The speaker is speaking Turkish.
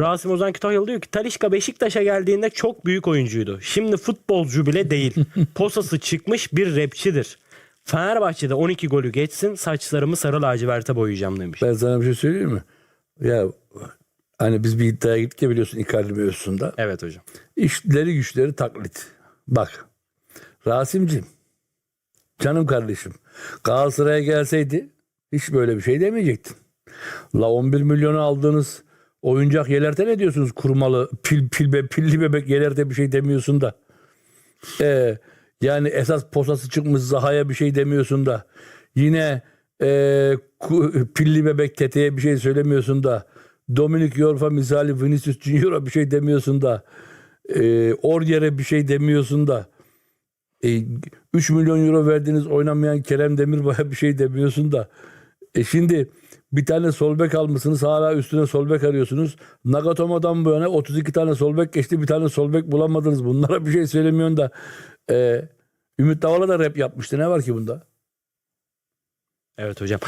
Rasim Ozan Kütahyalı diyor ki Talişka Beşiktaş'a geldiğinde çok büyük oyuncuydu. Şimdi futbolcu bile değil. Posası çıkmış bir rapçidir. Fenerbahçe'de 12 golü geçsin saçlarımı sarı laciverte boyayacağım demiş. Ben sana bir şey söyleyeyim mi? Ya hani biz bir iddiaya gittik ya biliyorsun Icardi mevzusunda. Evet hocam. İşleri güçleri taklit. Bak Rasim'cim canım kardeşim Galatasaray'a gelseydi hiç böyle bir şey demeyecektin. La 11 milyonu aldığınız oyuncak Yeler'te ne diyorsunuz kurmalı pil, pil be, pilli bebek Yeler'te bir şey demiyorsun da. Ee, yani esas posası çıkmış Zaha'ya bir şey demiyorsun da. Yine e, pilli bebek Tete'ye bir şey söylemiyorsun da. Dominic Yorfa misali Vinicius Junior'a bir şey demiyorsun da. E, Oryer'e bir şey demiyorsun da. E, 3 milyon euro verdiğiniz oynamayan Kerem Demirbay'a bir şey demiyorsun da. E şimdi bir tane sol bek almışsınız hala üstüne sol bek arıyorsunuz. Nagatomo'dan bu yana 32 tane sol bek geçti bir tane sol bek bulamadınız. Bunlara bir şey söylemiyorsun da. E, Ümit Davala da rap yapmıştı ne var ki bunda? Evet hocam.